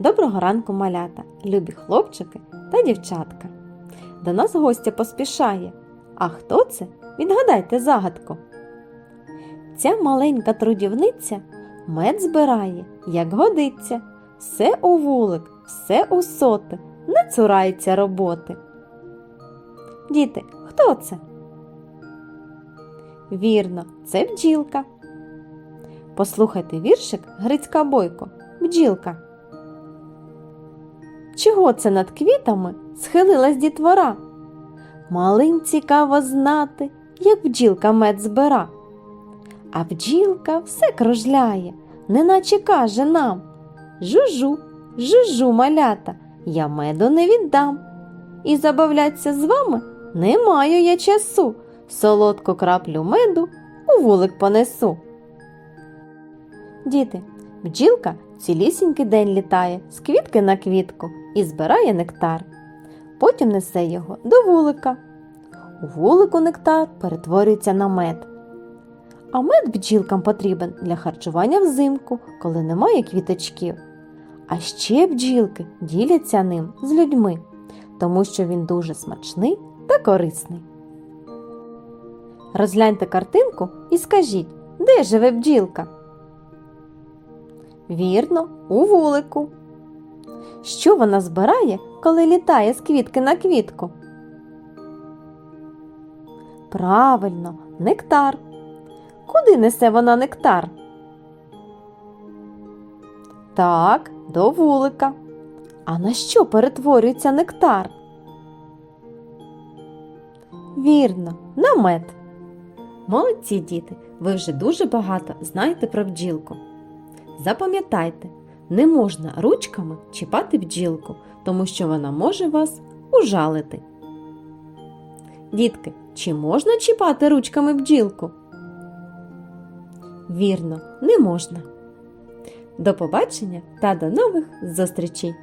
Доброго ранку, малята, любі хлопчики та дівчатка. До нас гостя поспішає. А хто це? Відгадайте загадку. Ця маленька трудівниця мед збирає, як годиться, все у вулик, все у соти, не цурається роботи. Діти, хто це? Вірно, це бджілка. Послухайте віршик Грицька Бойко, бджілка. Чого це над квітами схилилась дітвора? Малим цікаво знати, як бджілка мед збира. А бджілка все кружляє, неначе каже нам Жужу, жужу, малята, я меду не віддам. І забавляться з вами не маю я часу. Солодку краплю меду у вулик понесу. Діти, бджілка цілісінький день літає з квітки на квітку і збирає нектар. Потім несе його до вулика. У вулику нектар перетворюється на мед. А мед бджілкам потрібен для харчування взимку, коли немає квіточків. А ще бджілки діляться ним з людьми, тому що він дуже смачний та корисний. Розгляньте картинку і скажіть, де живе бджілка? Вірно, у вулику. Що вона збирає, коли літає з квітки на квітку? Правильно, нектар. Куди несе вона нектар? Так, до вулика. А на що перетворюється нектар? Вірно, на мед. Молодці діти, ви вже дуже багато знаєте про бджілку. Запам'ятайте, не можна ручками чіпати бджілку, тому що вона може вас ужалити. Дітки, чи можна чіпати ручками бджілку? Вірно, не можна. До побачення та до нових зустрічей!